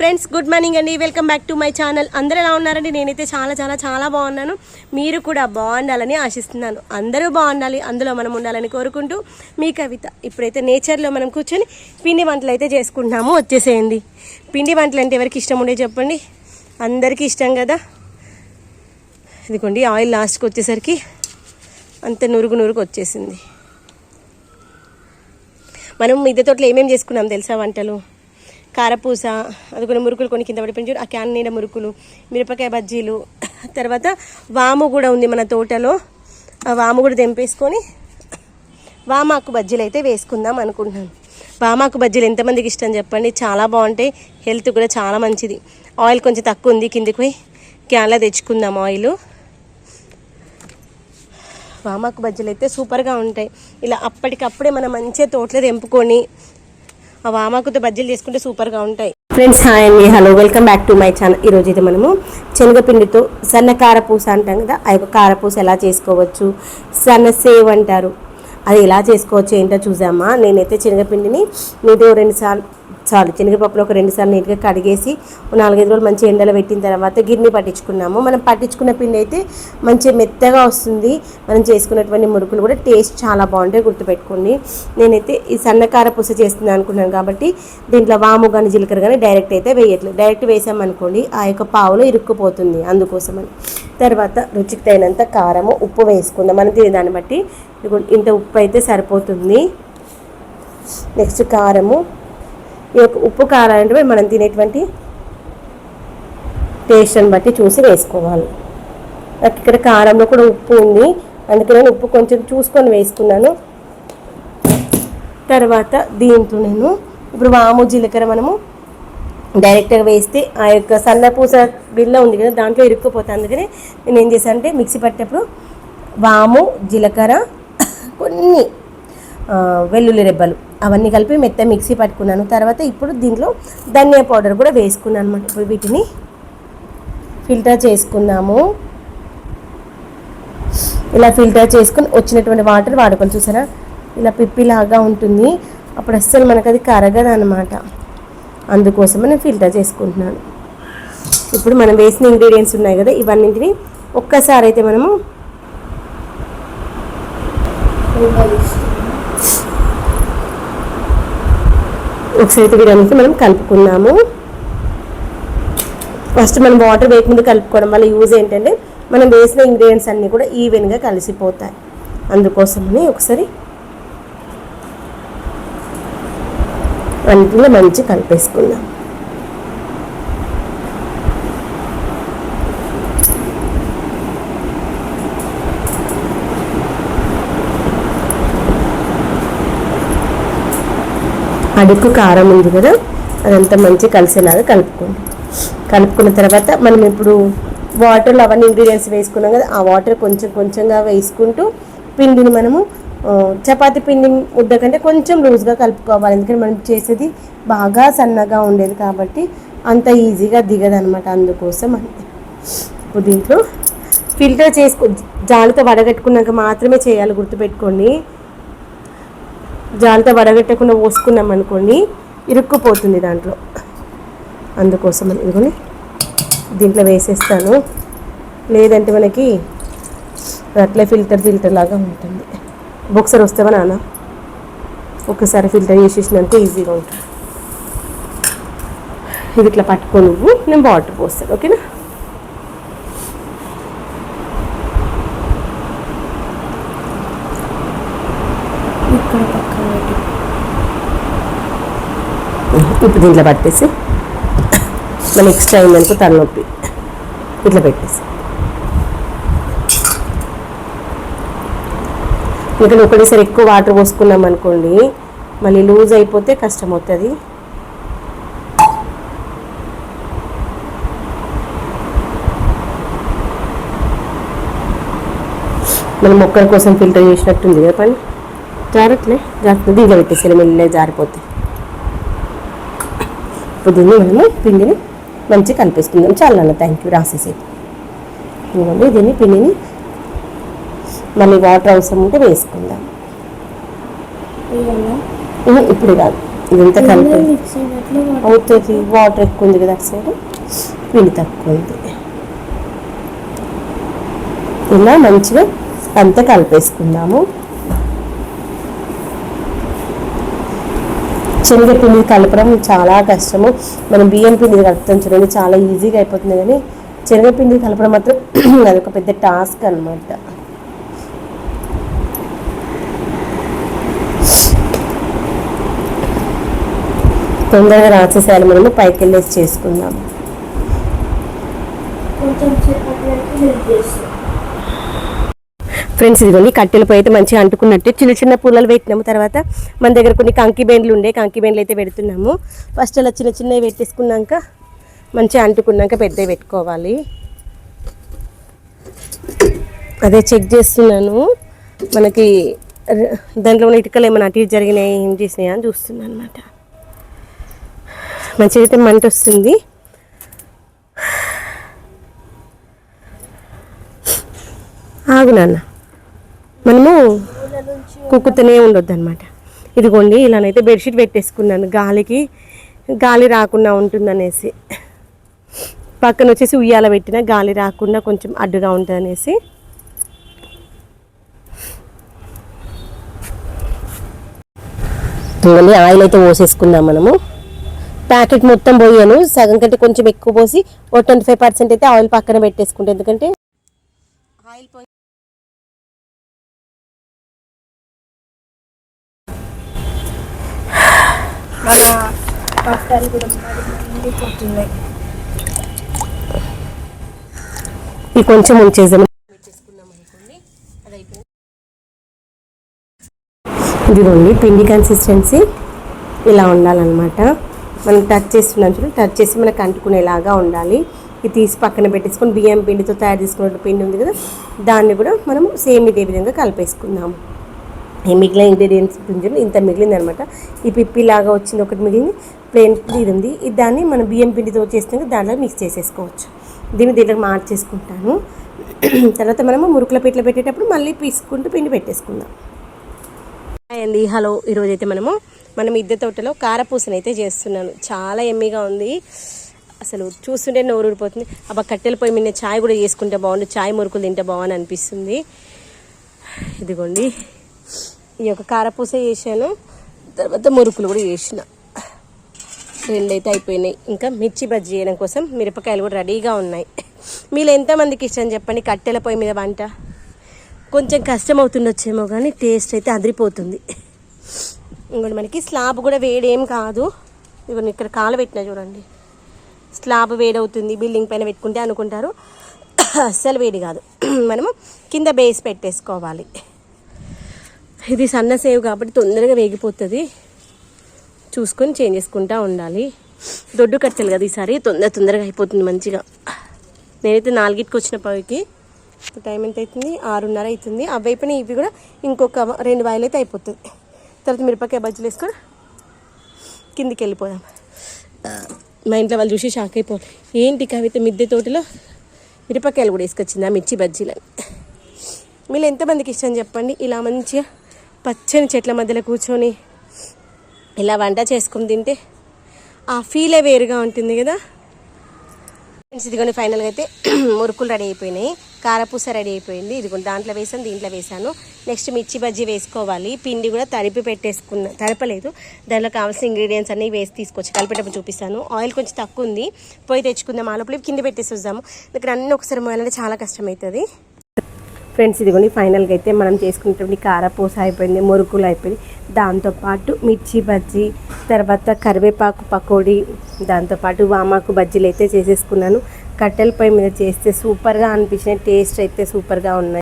Friends good morning అండి. Welcome back to my channel. అందరూ ఎలా ఉన్నారండి? నేనైతే చాలా చాలా చాలా బాగున్నాను. మీరు కూడా బాగుండాలని ఆశిస్తున్నాను. అందరూ బాగుండాలి. అందులో మనం ఉండాలని కోరుకుంటూ మీ కవిత ఇప్పుడైతే నేచర్లో మనం కూర్చొని పిండి వంటలు అయితే చేసుకుంటున్నాము. వచ్చేసేయండి. పిండి వంటలు అంటే ఎవరికి ఇష్టం ఉండే చెప్పండి? అందరికీ ఇష్టం కదా? ఇదిగోండి ఆయిల్ లాస్ట్కి వచ్చేసరికి అంత నురుగు నురుగు వచ్చేసింది. మనం మిద్దె తోటలో ఏమేమి చేసుకున్నాం తెలుసా వంటలు? కారపూస అది కొన్ని మురుకులు కొన్ని కింద పడిపోయిన చూడు ఆ క్యాన్ నీడ మురుకులు మిరపకాయ బజ్జీలు. తర్వాత వాము కూడా ఉంది మన తోటలో. ఆ వాము కూడా తెంపేసుకొని వామాకు బజ్జీలు అయితే వేసుకుందాం అనుకుంటున్నాను. వామాకు బజ్జీలు ఎంతమందికి ఇష్టం చెప్పండి? చాలా బాగుంటాయి. హెల్త్ కూడా చాలా మంచిది. ఆయిల్ కొంచెం తక్కువ ఉంది కిందికి పోయి క్యాన్లో తెచ్చుకుందాం ఆయిల్. వామాకు బజ్జీలు అయితే సూపర్గా ఉంటాయి. ఇలా అప్పటికప్పుడే మనం మంచిగా తోటలో తెంపుకొని ఆ వామాకుతో బజ్జీలు చేసుకుంటే సూపర్గా ఉంటాయి. ఫ్రెండ్స్ హాయ్ అండి. Hello welcome back to my channel. ఈరోజు అయితే మనము శనగపిండితో సన్న కారపూస అంటాం కదా ఆ యొక్క కారపూస ఎలా చేసుకోవచ్చు సన్న సేవ్ అంటారు. అది ఎలా చేసుకోవచ్చు ఏంటో చూసామా నేనైతే శనగపిండిని నీట్గా రెండుసార్లు చాలు శనగపప్పులు ఒక రెండు సార్లు నీట్గా కడిగేసి నాలుగైదు రోజులు మంచి ఎండలో పెట్టిన తర్వాత గిన్నె పట్టించుకున్నాము. మనం పట్టించుకున్న పిండి అయితే మంచి మెత్తగా వస్తుంది. మనం చేసుకున్నటువంటి మురుకులు కూడా టేస్ట్ చాలా బాగుంటాయి గుర్తుపెట్టుకోండి. నేనైతే ఈ సన్నకార పూస చేస్తున్నాను అనుకున్నాను కాబట్టి దీంట్లో వాము కానీ జీలకర్ర కానీ డైరెక్ట్ అయితే వేయట్లేదు. డైరెక్ట్ వేసామనుకోండి ఆ యొక్క పావులో ఇరుక్కుపోతుంది అందుకోసమని. తర్వాత రుచికి తగినంత కారము ఉప్పు వేసుకుందాం. మనం తినే దాన్ని బట్టి ఇంత ఉప్పు అయితే సరిపోతుంది. నెక్స్ట్ కారము ఈ యొక్క ఉప్పు కారం మనం తినేటువంటి టేస్ట్ని బట్టి చూసి వేసుకోవాలి. నాకు ఇక్కడ కారంలో కూడా ఉప్పు ఉంది. అందుకే నేను ఉప్పు కొంచెం చూసుకొని వేసుకున్నాను. తర్వాత దీంట్లో నేను ఇప్పుడు వాము జీలకర్ర మనము డైరెక్ట్గా వేస్తే ఆ యొక్క సన్నపూస బిల్ల ఉంది కదా దాంట్లో ఇరుక్కుపోతుంది. అందుకని నేను ఏం చేశాను అంటే మిక్సీ పట్టేటప్పుడు వాము జీలకర్ర కొన్ని వెల్లుల్లి రెబ్బలు అవన్నీ కలిపి మెత్త మిక్సీ పట్టుకున్నాను. తర్వాత ఇప్పుడు దీంట్లో ధనియా పౌడర్ కూడా వేసుకున్నాను అనమాట ఇప్పుడు వీటిని ఫిల్టర్ చేసుకున్నాము. ఇలా ఫిల్టర్ చేసుకుని వచ్చినటువంటి వాటర్ వాడుకొని చూసారా? ఇలా పిప్పిలాగా ఉంటుంది. అప్పుడు అస్సలు మనకు అది కరగదు అనమాట అందుకోసం నేను ఫిల్టర్ చేసుకుంటున్నాను. ఇప్పుడు మనం వేసిన ఇంగ్రీడియంట్స్ ఉన్నాయి కదా ఇవన్నింటిని ఒక్కసారి అయితే మనము ఒకసారి అయితే మనం కలుపుకున్నాము. ఫస్ట్ మనం వాటర్ వేయకముందు కలుపుకోవడం వల్ల యూజ్ ఏంటంటే మనం వేసిన ఇంగ్రీడియంట్స్ అన్నీ కూడా ఈవెన్గా కలిసిపోతాయి. అందుకోసమని ఒకసారి అన్నింటిలో మంచి కలిపేసుకుందాం. అడుగు కారం ఉంది కదా అదంతా మంచి కలిసేలాగా కలుపుకోండి. కలుపుకున్న తర్వాత మనం ఇప్పుడు వాటర్లో అవన్నీ ఇంగ్రీడియంట్స్ వేసుకున్నాం కదా ఆ వాటర్ కొంచెం కొంచెంగా వేసుకుంటూ పిండిని మనము చపాతి పిండి ముద్ద కంటే కొంచెం లూజ్గా కలుపుకోవాలి. ఎందుకంటే మనం చేసేది బాగా సన్నగా ఉండేది కాబట్టి అంత ఈజీగా దిగదనమాట అందుకోసం అంతే ఇప్పుడు దీంట్లో ఫిల్టర్ చేసుకో జాలితో వడగట్టుకున్నాక మాత్రమే చేయాలి గుర్తుపెట్టుకోండి. జాలితో వడగట్టకుండా పోసుకున్నాం అనుకోండి ఇరుక్కుపోతుంది దాంట్లో. అందుకోసం అని ఇదిగోని దీంట్లో వేసేస్తాను. లేదంటే మనకి అట్లే ఫిల్టర్ ఫిల్టర్ లాగా ఉంటుంది. ఒకసారి వస్తావా నాన్న? ఒకసారి ఫిల్టర్ చేసేసినంత ఈజీగా ఉంటుంది. ఇది ఇట్లా పట్టుకో నువ్వు నేను వాటర్ పోస్తాను ఓకేనా? ఇక్కడ పక్కన ఇప్పుడు దీంట్లో పట్టేసి మన ఎక్స్ట్రా అయిందనుకో తలనొప్పి. ఇట్లా పెట్టేసి. ఇంకా ఒకటేసారి ఎక్కువ వాటర్ పోసుకున్నాం అనుకోండి మళ్ళీ లూజ్ అయిపోతే కష్టం అవుతుంది. మనం మొక్కల కోసం ఫిల్టర్ చేసినట్టుంది కదా పని? జారట్లే? జాగ్రత్త దీంట్లో పెట్టేసి మెల్లగా జారిపోతాయి. ఇప్పుడు దీన్ని మనము పిండిని మంచిగా కలిపేసుకుందాం చాలా థ్యాంక్ యూ రాసేసి ఇదిగోండి దీన్ని పిండిని? మళ్ళీ వాటర్ అవసరం ఉంటే వేసుకుందాం. ఇప్పుడు కాదు. ఇదంతా కలిపి అవుతుంది వాటర్ ఎక్కువ ఉంది కదా అటు సైడ్ పిండి తక్కువ ఉంది. ఇలా మంచిగా అంతా కలిపేసుకుందాము. శనగపిండి కలపడం చాలా కష్టము. మనం బియ్యం పిండి కలుపుతాం చూడండి చాలా ఈజీగా అయిపోతుంది కానీ శనగపిండి కలపడం మాత్రం అదొక పెద్ద టాస్క్ అన్నమాట. తొందరగా రాసేసేయాలి మనము పైకి వెళ్ళేసి చేసుకుందాం. కొంచెం ఫ్రెండ్స్ ఇదిగోండి కట్టెలపై అయితే మంచిగా అంటుకున్నట్టు చిన్న చిన్న పూలలు పెట్టినాము. తర్వాత మన దగ్గర కొన్ని కంకి బెండ్లు ఉండే కంకి బెండ్లు అయితే పెడుతున్నాము. ఫస్ట్ అలా చిన్న చిన్నవి పెట్టేసుకున్నాక మంచిగా అంటుకున్నాక పెద్దవి పెట్టుకోవాలి. అదే చెక్ చేస్తున్నాను. మనకి దాంట్లో ఉన్న ఇటుకలు ఏమైనా అటు జరిగినాయి ఏం చేసినాయి అని చూస్తున్నాను అనమాట మంచిగా అయితే మంట వస్తుంది. ఆగు నాన్న. మనము కుక్కుతూనే ఉండొద్దు అనమాట ఇదిగోండి ఇలానైతే బెడ్షీట్ పెట్టేసుకున్నాను. గాలికి గాలి రాకుండా ఉంటుందనేసి. పక్కన వచ్చేసి ఉయ్యాల పెట్టిన గాలి రాకుండా కొంచెం అడ్డుగా ఉంటుంది అనేసి ఆయిల్ అయితే పోసేసుకుందాం మనము. ప్యాకెట్ మొత్తం పోయాను. సగం కంటే కొంచెం ఎక్కువ పోసి ఓ ట్వంటీ ఫైవ్ పర్సెంట్ అయితే ఆయిల్ పక్కన పెట్టేసుకుంటాను ఎందుకంటే ఆయిల్ మన బట్టలు కూడా మండిపోతున్నాయి ఇది కొంచెం ఇదిగోండి పిండి కన్సిస్టెన్సీ ఇలా ఉండాలన్నమాట. మనం టచ్ చేస్తున్నాం చూడండి టచ్ చేసి మనకు అంటుకునేలాగా ఉండాలి. ఇది తీసి పక్కన పెట్టేసుకొని బియ్యం పిండితో తయారు చేసుకున్న పిండి ఉంది కదా దాన్ని కూడా మనం సేమ్ ఇదే విధంగా కలిపేసుకుందాం ఈ మిగిలిన ఇంగ్రీడియంట్స్ ఉంటుంది ఇంత మిగిలింది అనమాట ఈ పిప్పి లాగా వచ్చింది ఒకటి మిగిలింది ప్లేన్ ఇది ఉంది. ఇది దాన్ని మనం బియ్యం పిండితో చేసినాక దాంట్లో మిక్స్ చేసేసుకోవచ్చు. దీన్ని దీంట్లో మార్చేసుకుంటాను. తర్వాత మనము మురుకుల పీటలు పెట్టేటప్పుడు మళ్ళీ పీసుకుంటూ పిండి పెట్టేసుకుందాం. హాయ్ అండి హలో. ఈరోజు అయితే మనము మనం మిద్దె తోటలో కారపూసను అయితే చేస్తున్నాను. చాలా ఎమ్మిగా ఉంది. అసలు చూస్తుంటే నోరు ఊడిపోతుంది. అబ్బా కట్టెల పొయ్యి మీద చాయ్ కూడా చేసుకుంటే బాగుండు. చాయ్ మురుకులు తింటే బాగుంది అనిపిస్తుంది. ఇదిగోండి. ఈ యొక్క కారపూస చేశాను. తర్వాత మురుకులు కూడా చేసిన. రెండైతే అయిపోయినాయి. ఇంకా మిర్చి బజ్జీ చేయడం కోసం మిరపకాయలు కూడా రెడీగా ఉన్నాయి. మీరు ఎంతమందికి ఇష్టం చెప్పండి. కట్టెల పొయ్యి మీద వంట. కొంచెం కష్టం అవుతుండొచ్చేమో కానీ టేస్ట్ అయితే అదిరిపోతుంది. ఇంకోటి మనకి స్లాబ్ కూడా వేడేం కాదు. ఇదిగోండి ఇక్కడ కాలు పెట్టినా చూడండి. స్లాబ్ వేడవుతుంది. బిల్డింగ్ పైన పెట్టుకుంటే అనుకుంటారు. అస్సలు వేడి కాదు. మనము కింద బేస్ పెట్టేసుకోవాలి. ఇది సన్న సేవ్ కాబట్టి తొందరగా వేగిపోతుంది. చూసుకొని చేంజ్ చేసుకుంటూ ఉండాలి. దొడ్డు కట్టెలు కదా ఈసారి. తొందర తొందరగా అయిపోతుంది మంచిగా. నేనైతే నాలుగిటికి వచ్చిన పైకి. టైం ఎంత అవుతుంది? ఆరున్నర అవుతుంది. అవి అయిపోయినా ఇవి కూడా ఇంకొక రెండు వాయిలు అయితే అయిపోతుంది తర్వాత మిరపకాయ బజ్జీలు వేసుకొని కిందికి వెళ్ళిపోదాం. మా ఇంట్లో వాళ్ళు చూసి షాక్ అయిపోవాలి. ఏంటి కవిత మిద్దె తోటలో మిరపకాయలు కూడా వేసుకొచ్చింది ఆ మిర్చి బజ్జీలని? మీరు ఎంతమందికి ఇష్టం చెప్పండి. ఇలా మంచిగా పచ్చని చెట్ల మధ్యలో కూర్చొని ఇలా వంట చేసుకుని తింటే ఆ ఫీలే వేరుగా ఉంటుంది కదా? ఫ్రెండ్స్ ఇదిగోండి ఫైనల్గా అయితే మురుకులు రెడీ అయిపోయినాయి. కారపూస రెడీ అయిపోయింది. ఇదిగోండి దాంట్లో వేసాను దీంట్లో వేసాను. నెక్స్ట్ మిర్చి బజ్జీ వేసుకోవాలి. పిండి కూడా తడిపి పెట్టేసుకున్న తడపలేదు దాంట్లో కావాల్సిన ఇంగ్రీడియంట్స్ అన్నీ వేసి తీసుకొచ్చి కలిపేటప్పుడు చూపిస్తాను. ఆయిల్ కొంచెం తక్కువ ఉంది. పోయి తెచ్చుకుందాం. ఆ లోపల కింద పెట్టేసి వద్దాము ఇక్కడ అన్నీ ఒకసారి మోయాలంటే చాలా కష్టమవుతుంది. ఫ్రెండ్స్ ఇదిగోండి ఫైనల్గా అయితే మనం చేసుకునేటువంటి కారపూస అయిపోయింది మురుకులు అయిపోయింది. దాంతోపాటు మిర్చి బజ్జీ తర్వాత కరివేపాకు పకోడీ దాంతోపాటు వామాకు బజ్జీలు అయితే చేసేసుకున్నాను. కట్టెల పొయ్యి మీద చేస్తే సూపర్గా అనిపించిన టేస్ట్ అయితే సూపర్గా ఉన్నాయి.